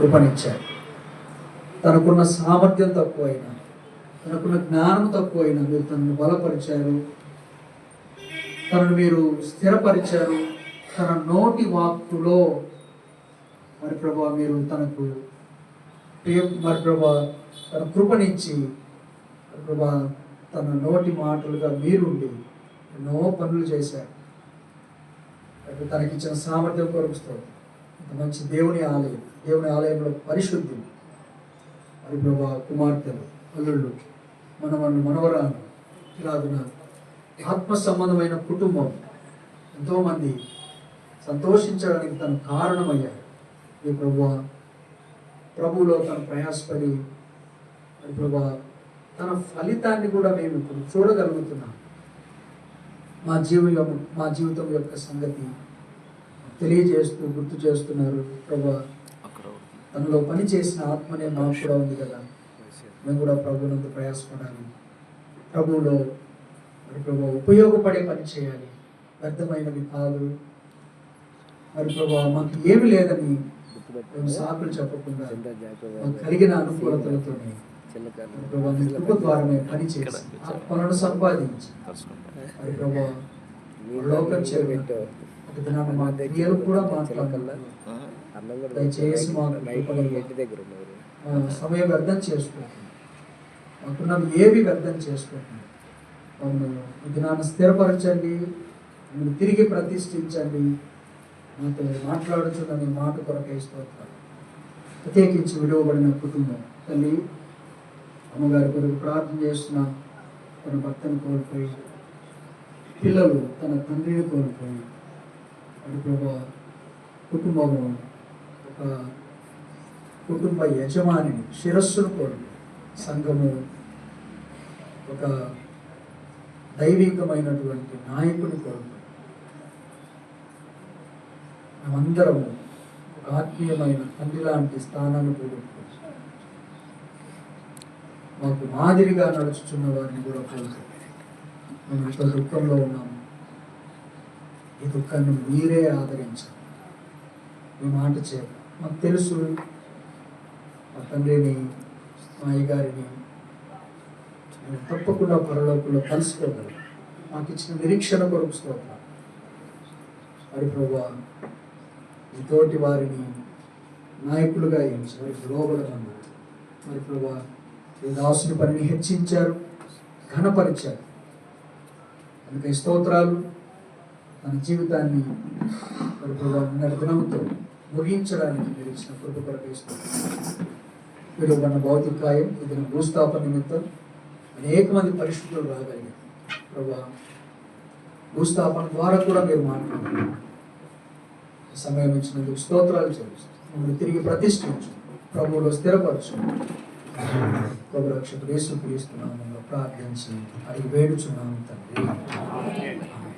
కృపనిచ్చారు తనకున్న సామర్థ్యం తక్కువైనా తనకున్న జ్ఞానం తక్కువైనా మీరు తనను బలపరిచారు. తనను మీరు స్థిరపరిచారు. తన నోటి వాక్కులో మరి ప్రభా మీరు తనకు మరి ప్రభా తన కృపనిచ్చి ప్రభా తన నోటి మాటలుగా మీరుండి ఎన్నో పనులు చేశారు. తనకిచ్చిన సామర్థ్యం కొరకుస్తారు ఒక మంచి దేవుని ఆలయం దేవుని ఆలయంలో పరిశుద్ధి మరి ప్రభా కుమార్తెలు అల్లుళ్ళు మనవన్ను మనవరాలు ఇలాగున ఆత్మ సంబంధమైన కుటుంబం ఎంతోమంది సంతోషించడానికి తను కారణమయ్యారు. ఈ ప్రభు ప్రభువులో తను ప్రయాసపడి మరి ప్రభా తన ఫలితాన్ని కూడా మేము ఇప్పుడు చూడగలుగుతున్నాం. మా జీవితం మా జీవితం యొక్క సంగతి తెలియజేస్తూ గుర్తు చేస్తున్నారు ప్రభా తనలో పని చేసిన ఆత్మనే మాకు కూడా ఉంది కదా. మేము కూడా ప్రభువునందు ప్రయాసపడాలి. ప్రభువులో మరి ప్రభు ఉపయోగపడే పని చేయాలి. వ్యర్థమైనవి కాదు. మరి ప్రభు మాకు ఏమి లేదని మేము సాకులు చెప్పకుండా మాకు కలిగిన అనుకూలతలతోనే ప్రభు మీ కృప ద్వారమే పని చేసి ఆత్మలను సంపాదించి మరి ప్రభు లోకం మా కూడా దయచేసి మాకు కృపగలగా ఆ, సమయం వ్యర్థం చేసుకుంటున్నాం ఏవి వ్యర్థం చేసుకుంటున్నాం మమ్మల్ని దినాన్ని స్థిరపరచండి. తిరిగి ప్రతిష్ఠించండి. నాతో మాట్లాడుచున్న మాట కొరకై స్తోత్రాలు. ప్రత్యేకించి విడువబడిన కుటుంబం. తల్లి అమ్మగారి కొరకు ప్రార్థన చేస్తున్న. తన భర్తను కోల్పోయి పిల్లలు తన తండ్రిని కోల్పోయి అటు ప్రభా కుటుంబము ఒక కుటుంబ యజమానిని శిరస్సును కోల్పోయి సంఘము ఒక దైవికమైనటువంటి నాయకుని కోల్పోయి మేమందరము ఒక ఆత్మీయమైన తండ్రి లాంటి స్థానాన్ని కోల్పోయి మాకు మాదిరిగా నడుచుచున్న వారిని కూడా కోల్పోయి మేము ఇంత దుఃఖంలో ఉన్నాము. ఈ దుఃఖాన్ని మీరే ఆదరించాలి. మీ మాట చేయాలి. మాకు తెలుసు మా తండ్రిని మా అయ్యగారిని మేము తప్పకుండా పరలోకంలో కలుసుకోగలం మాకు ఇచ్చిన నిరీక్షణ కొరకు స్తోత్రం మరి ప్రభా ఇతోటి వారిని నాయకులుగా ఎంచి వారికి లోబడమన్నారు. మరి ప్రభా ఈ దాసుని పనిని హెచ్చించారు ఘనపరిచారు. అందుకే స్తోత్రాలు తన జీవితాన్ని మరి దినంతో ముగించడానికి మీరు ఇచ్చిన కృప మీరు ఇస్తున్నాను మన భౌతికాయం ఇదిన భూస్థాపన నిమిత్తం అనేక మంది పరిస్థితులు రాగలిగారు. ప్రభా భూస్థాపన ద్వారా కూడా మీరు మాట్లాడుతున్నారు సమయం ఇచ్చినందుకు స్తోత్రాలు చెల్లిస్తాం మమ్మల్ని తిరిగి ప్రతిష్ఠించు ప్రభువులో స్థిరపరచు ప్రభు రక్షకుడు యేసు క్రీస్తున్నాము ప్రార్థించి అడిగి వేడుచున్నాము తండ్రి.